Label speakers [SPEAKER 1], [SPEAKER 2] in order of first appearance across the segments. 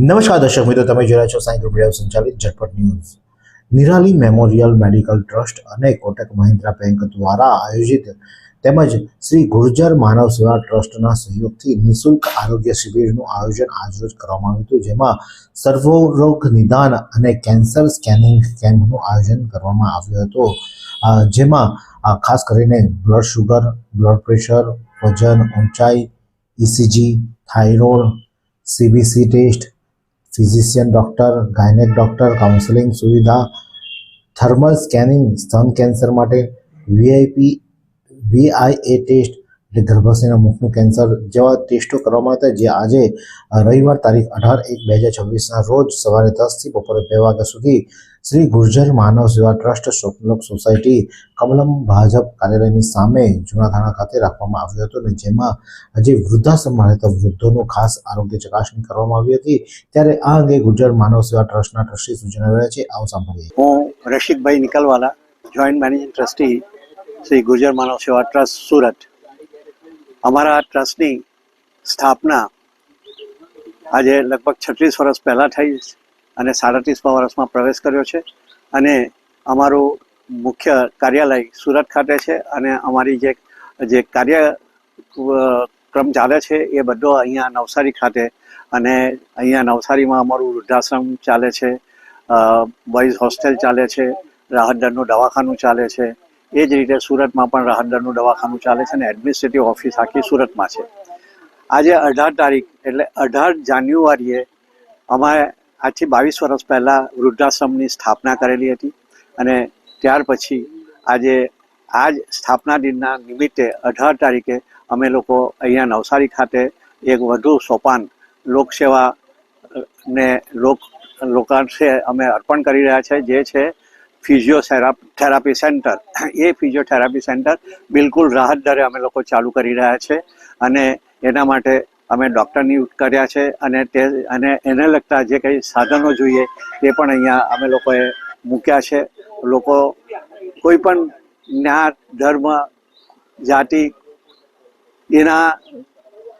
[SPEAKER 1] નમસ્કાર દર્શક મિત્રો, તમે જોયા છો સાંઈ રૂપિયા સંચાલિત ઝટપટ news. Nirali memorial medical trust અને કોટક મહિન્દ્રા બેંક દ્વારા આયોજિત તેમજ શ્રી ગુર્જર માનવ સેવા ટ્રસ્ટના સહયોગથી નિઃશુલ્ક આરોગ્ય શિબિરનું આયોજન આજરોજ કરવામાં આવ્યું હતું, જેમાં સર્વરોગ નિદાન અને કેન્સર સ્કેનિંગ કેમ્પનું આયોજન કરવામાં આવ્યું હતું. જેમાં ખાસ કરીને બ્લડ શુગર બ્લડ પ્રેશર, વજન ઊંચાઈ, ECG, thyroid, CBC test physician doctor gynaec doctor counselling સુવિધા થર્મલ સ્કેનિંગ સ્તન કેન્સર માટે વીઆઈપી વીઆઈએ ટેસ્ટ એટલે ગર્ભાશયના મુખનું કેન્સર જેવા ટેસ્ટો કરવામાં હતા જે આજે રવિવાર તારીખ અઢાર એક બે હજાર છવ્વીસના રોજ સવારે દસથી બપોરે બે વાગ્યા સુધી શ્રી ગુર્જર માનવ સેવા ટ્રસ્ટ સ્વપ્નલોક સોસાયટી કમલમ ભાજપ કાર્યાલયની સામે જૂના થાણા ખાતે રાખવામાં આવ્યું હતું અને જેમાં આજે વૃદ્ધાશ્રમમાં રહેતા વૃદ્ધોનું ખાસ આરોગ્ય ચકાસણી કરવામાં આવી હતી. ત્યારે આ અંગે ગુર્જર માનવ સેવા ટ્રસ્ટના ટ્રસ્ટી સૂચના રહ્યા છે. આવું સાંભળીએ.
[SPEAKER 2] હું Rasikbhai Nickelwala, joint managing trustee Shri Gurjar Manav Seva trust Surat. અમારા ટ્રસ્ટની સ્થાપના આજે લગભગ છત્રીસ વર્ષ પહેલાં થઈ અને સાડત્રીસમાં વર્ષમાં પ્રવેશ કર્યો છે. અને અમારું મુખ્ય કાર્યાલય સુરત ખાતે છે અને અમારી જે જે કાર્ય ક્રમ ચાલે છે એ બધો અહીંયા નવસારી ખાતે અને અહીંયા નવસારીમાં અમારું વૃદ્ધાશ્રમ ચાલે છે. બોયઝ હોસ્ટેલ ચાલે છે. રાહત દરનું દવાખાનું ચાલે છે. એ જ રીતે સુરતમાં પણ રાહત દરનું દવાખાનું ચાલે છે અને એડમિનિસ્ટ્રેટિવ ઓફિસ આખી સુરતમાં છે. આજે અઢાર તારીખ, એટલે અઢાર જાન્યુઆરીએ અમારે આજથી બાવીસ વર્ષ પહેલાં વૃદ્ધાશ્રમની સ્થાપના કરેલી હતી અને ત્યાર પછી આજે આજ સ્થાપના દિનના નિમિત્તે અઢાર તારીખે અમે લોકો અહીંયા નવસારી ખાતે એક વધુ સોપાન લોકસેવા ને લોક લોકાંશે અમે અર્પણ કરી રહ્યા છે. જે છે ફિઝિયોથેરાપી સેન્ટર. એ ફિઝિયોથેરાપી સેન્ટર બિલકુલ રાહત દરે અમે લોકો ચાલુ કરી રહ્યા છે અને એના માટે અમે ડૉક્ટર નિયુક્ત કર્યા છે અને તે અને એને લગતા જે કંઈ સાધનો જોઈએ તે પણ અહીંયા અમે લોકોએ મૂક્યા છે. લોકો કોઈ પણ જ્ઞાત ધર્મ, જાતિ એના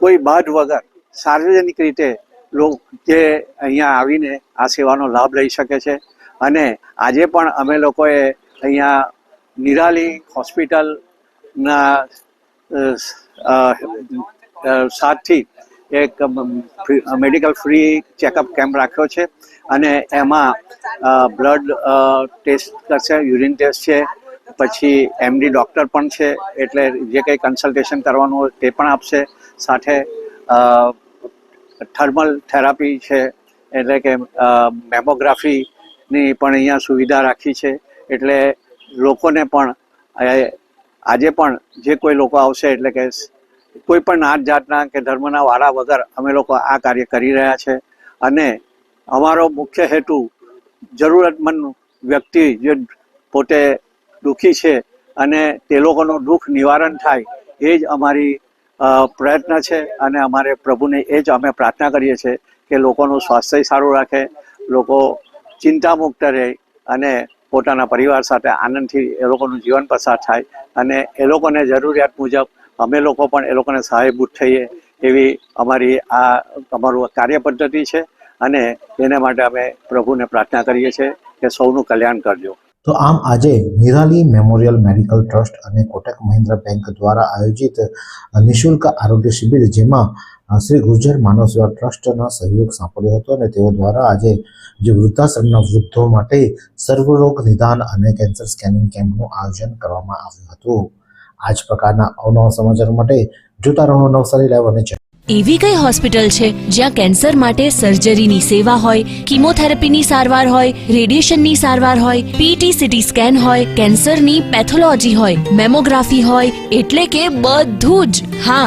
[SPEAKER 2] કોઈ બાદ વગર સાર્વજનિક રીતે લોકો જે અહીંયા આવીને આ સેવાનો લાભ લઈ શકે છે. અને આજે પણ અમે લોકોએ અહીંયા નિરાલી હોસ્પિટલના સાથથી એક મેડિકલ ફ્રી ચેકઅપ કેમ્પ રાખ્યો છે અને એમાં બ્લડ ટેસ્ટ કરશે, યુરિન ટેસ્ટ છે, પછી એમડી ડૉક્ટર પણ છે, એટલે જે કંઈ કન્સલ્ટેશન કરવાનું હોય તે પણ આપશે, સાથે થર્મલ થેરાપી છે, એટલે કે મેમોગ્રાફીની પણ અહીંયા સુવિધા રાખી છે. એટલે લોકોને પણ આજે પણ જે કોઈ લોકો આવશે, એટલે કે કોઈ પણ નાત જાતના કે ધર્મના વાળા વગર અમે લોકો આ કાર્ય કરી રહ્યા છે. અને અમારો મુખ્ય હેતુ જરૂરતમંદ વ્યક્તિ જે પોતે દુઃખી છે અને તે લોકોનું દુઃખ નિવારણ થાય, એ જ અમારી પ્રયત્ન છે. અને અમારે પ્રભુને એ જ અમે પ્રાર્થના કરીએ છીએ કે લોકોનું સ્વાસ્થ્ય સારું રાખે, લોકો ચિંતામુક્ત રહે અને પોતાના પરિવાર સાથે આનંદથી એ લોકોનું જીવન પસાર થાય અને એ લોકોને જરૂરિયાત મુજબ અમે લોકો પણ એ લોકોને સહાયભૂત થઈએ એવી અમારી આ અમારું કાર્ય પદ્ધતિ છે અને એને માટે અમે પ્રભુને પ્રાર્થના કરીએ છીએ કે સૌનું કલ્યાણ કરજો.
[SPEAKER 1] તો આમ આજે નિરાલી મેમોરિયલ મેડિકલ ટ્રસ્ટ અને કોટક મહિન્દ્રા બેંક દ્વારા આયોજિત નિઃશુલ્ક આરોગ્ય શિબિર જેમાં શ્રી ગુર્જર માનવ સેવા ટ્રસ્ટનો સહયોગ સાંપડ્યો હતો અને તેઓ દ્વારા આજે જે વૃદ્ધાશ્રમના વૃદ્ધો માટે સર્વરોગ નિદાન અને કેન્સર સ્કેનિંગ કેમ્પનું આયોજન કરવામાં આવ્યું હતું. આ જ પ્રકારના અવનવા સમાચાર માટે જોતા રહો નવસારી લાઈવ અને
[SPEAKER 3] એવી કઈ હોસ્પિટલ છે જ્યાં કેન્સર માટે સર્જરીની સેવા હોય, કિમોથેરાપીની સારવાર હોય, રેડિયેશનની સારવાર હોય પીટી સીટી સ્કેન હોય, કેન્સરની પેથોલોજી હોય, મેમોગ્રાફી હોય, એટલે કે બધું જ. હા